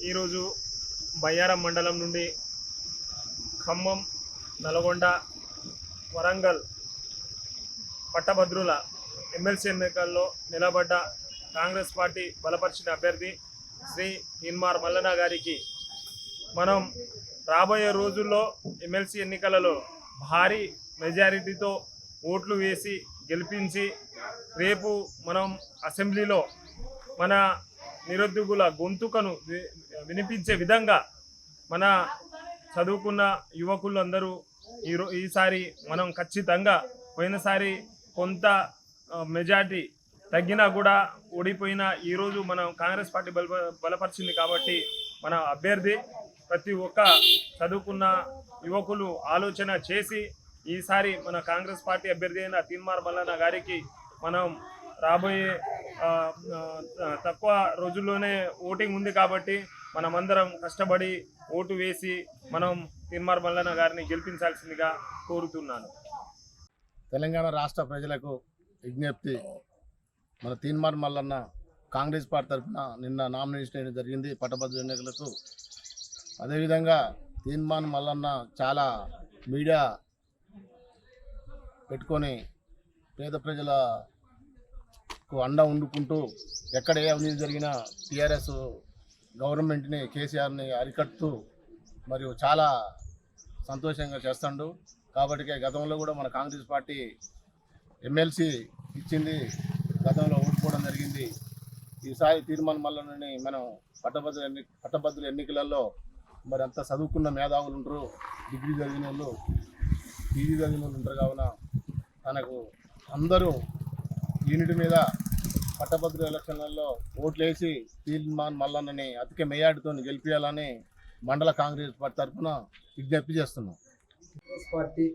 ఈరోజు బయ్యారం మండలం నుండి ఖమ్మం నల్గొండ వరంగల్ పట్టభద్రుల ఎమ్మెల్సీ ఎన్నికల్లో నిలబడ్డ కాంగ్రెస్ పార్టీ బలపరిచిన అభ్యర్థి శ్రీ ఇన్మార్ మల్లన్న గారికి మనం రాబోయే రోజుల్లో ఎమ్మెల్సీ ఎన్నికలలో భారీ మెజారిటీతో ఓట్లు వేసి గెలిపించి రేపు మనం అసెంబ్లీలో మన నిరుద్యోగుల గొంతుకను వినిపించే విధంగా మన చదువుకున్న యువకులందరూ ఈ ఈరో ఈసారి మనం ఖచ్చితంగా పోయినసారి కొంత మెజార్టీ తగ్గినా కూడా ఓడిపోయిన ఈరోజు మనం కాంగ్రెస్ పార్టీ బల బలపరిచింది కాబట్టి మన అభ్యర్థి ప్రతి ఒక్క చదువుకున్న యువకులు ఆలోచన చేసి ఈసారి మన కాంగ్రెస్ పార్టీ అభ్యర్థి అయిన తీన్మార్ మల్లన్న గారికి మనం రాబోయే తక్కువ రోజుల్లోనే ఓటింగ్ ఉంది కాబట్టి మనమందరం కష్టపడి ఓటు వేసి మనం తీన్మార్ మల్లన్న గారిని గెలిపించాల్సిందిగా కోరుతున్నాను. తెలంగాణ రాష్ట్ర ప్రజలకు విజ్ఞప్తి. మన తీన్మార్ మల్లన్న కాంగ్రెస్ పార్టీ తరఫున నిన్న నామినేషన్ చేయడం జరిగింది పట్టభద్ర ఎన్నికలకు. అదేవిధంగా తీన్మాన్ మల్లన్న చాలా మీడియా పెట్టుకొని పేద ప్రజలకు అండ వండుకుంటూ ఎక్కడ ఏ అవినీతి జరిగినా టీఆర్ఎస్ గవర్నమెంట్ని కేసీఆర్ని అరికడుతూ మరియు చాలా సంతోషంగా చేస్తాడు. కాబట్టి గతంలో కూడా మన కాంగ్రెస్ పార్టీ ఎమ్మెల్సీ ఇచ్చింది. గతంలో ఓడిపోవడం జరిగింది. ఈసారి తీర్మానం మల్లనని మనం పట్టభద్రుల ఎన్ని పట్టభద్రుల ఎన్నికలలో మరి అంత చదువుకున్న మేధావులు ఉంటారు. డిగ్రీ చదివిన వాళ్ళు పీజీ చదివిన వాళ్ళు ఉంటారు. కావున తనకు అందరూ యూనిట్ మీద పట్టభద్రుల ఎలక్షన్లలో ఓట్లేసి తీర్మాన్ మల్లన్నని అతికే మేయాడితో గెలిపించాలని మండల కాంగ్రెస్ పార్టీ తరఫున విజ్ఞప్తి చేస్తున్నాం. కాంగ్రెస్ పార్టీ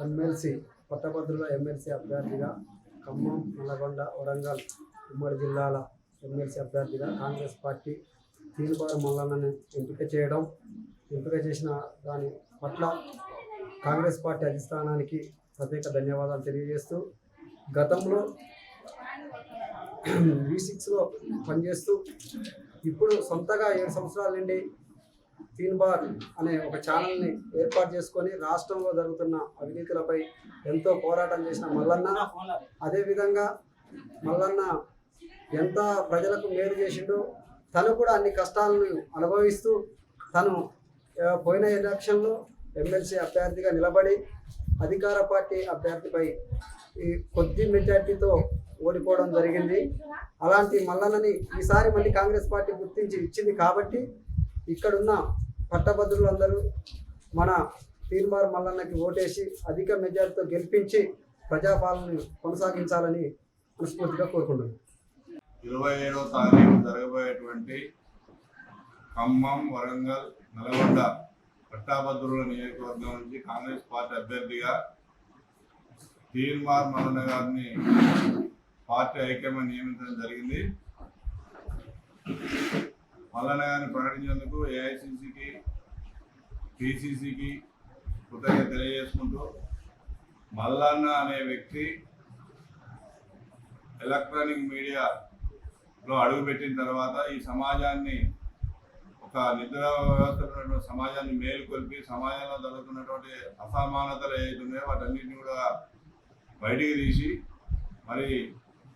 ఎమ్మెల్సీ పట్టభద్రుల ఎమ్మెల్సీ అభ్యర్థిగా ఖమ్మం నల్లగొండ వరంగల్ ఉమ్మడి జిల్లాల ఎమ్మెల్సీ అభ్యర్థిగా కాంగ్రెస్ పార్టీ తీరుబారు మల్లన్నని ఎంపిక చేయడం ఎంపిక చేసిన దాని పట్ల కాంగ్రెస్ పార్టీ అధిష్టానానికి ప్రత్యేక ధన్యవాదాలు తెలియజేస్తూ గతంలో వి సిక్స్లో పనిచేస్తూ ఇప్పుడు సొంతగా ఏడు సంవత్సరాల నుండి తీన్ బార్ అనే ఒక ఛానల్ని ఏర్పాటు చేసుకొని రాష్ట్రంలో జరుగుతున్న అవినీతులపై ఎంతో పోరాటం చేసిన మల్లన్న అదేవిధంగా మల్లన్న ఎంత ప్రజలకు మేలు చేసిండో తను కూడా అన్ని కష్టాలను అనుభవిస్తూ తను పోయిన ఎలక్షన్లో ఎమ్మెల్సీ అభ్యర్థిగా నిలబడి అధికార పార్టీ అభ్యర్థిపై ఈ కొద్ది మెజార్టీతో ఓడిపోవడం జరిగింది. అలాంటి మల్లన్నని ఈసారి మళ్ళీ కాంగ్రెస్ పార్టీ గుర్తించి ఇచ్చింది కాబట్టి ఇక్కడున్న పట్టభద్రులందరూ మన తీర్మార్ మల్లన్నకి ఓటేసి అధిక మెజార్టీతో గెలిపించి ప్రజాపాలన కొనసాగించాలని మనస్ఫూర్తిగా కోరుకుంటున్నాను ఇరవై ఏడవ తారీఖు జరగబోయేటువంటి ఖమ్మం వరంగల్ నల్గొండ పట్టాభద్రుల నియోజకవర్గం నుంచి కాంగ్రెస్ పార్టీ అభ్యర్థిగా తీర్మార్ మల్లన్న గారిని పార్టీ ఐక్యమని నియమించడం జరిగింది. మల్లన్న గారిని ప్రకటించేందుకు ఏఐసిసికి పిసిసికి కృతజ్ఞత తెలియజేసుకుంటూ మల్లన్న అనే వ్యక్తి ఎలక్ట్రానిక్ మీడియాలో అడుగుపెట్టిన తర్వాత ఈ సమాజాన్ని ఒక నిద్ర వ్యవస్థ సమాజాన్ని మేలుకొల్పి సమాజంలో జరుగుతున్నటువంటి అసమానతలు ఏవైతే ఉన్నాయో వాటన్నిటిని కూడా బయటికి తీసి మరి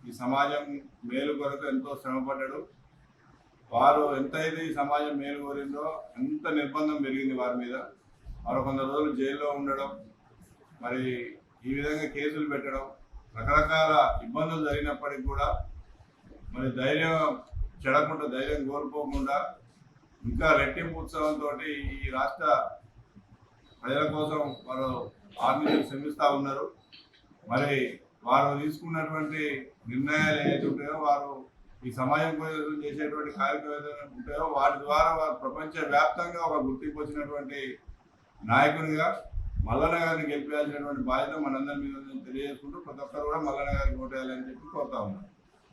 ఈ సమాజం మేలు కొరకు ఎంతో శ్రమపడ్డాడు. వారు ఎంతైతే ఈ సమాజం మేలు కోరిందో అంత నిర్బంధం పెరిగింది వారి మీద. మరో కొంత రోజులు జైల్లో ఉండడం మరి ఈ విధంగా కేసులు పెట్టడం రకరకాల ఇబ్బందులు జరిగినప్పటికీ కూడా మరి ధైర్యం చెడకుండా ధైర్యం కోల్పోకుండా ఇంకా రెట్టింపు ఉత్సవంతో ఈ రాష్ట్ర ప్రజల కోసం వారు ఆర్మీలు శ్రమిస్తూ ఉన్నారు. మరి వారు తీసుకున్నటువంటి నిర్ణయాలు ఏవైతే ఉంటాయో వారు ఈ సమాజం కోసం చేసేటువంటి కార్యక్రమాలు ఉంటాయో వాటి ద్వారా వారు ప్రపంచ వ్యాప్తంగా ఒక గుర్తింపు వచ్చినటువంటి నాయకునిగా మల్లన్న గారిని గెలిపేయాల్సినటువంటి బాధ్యత మనందరి మీద తెలియజేసుకుంటూ ప్రతి ఒక్కరు కూడా మల్లన్న గారికి ఓటేయాలని చెప్పి కోరుతా ఉన్నాను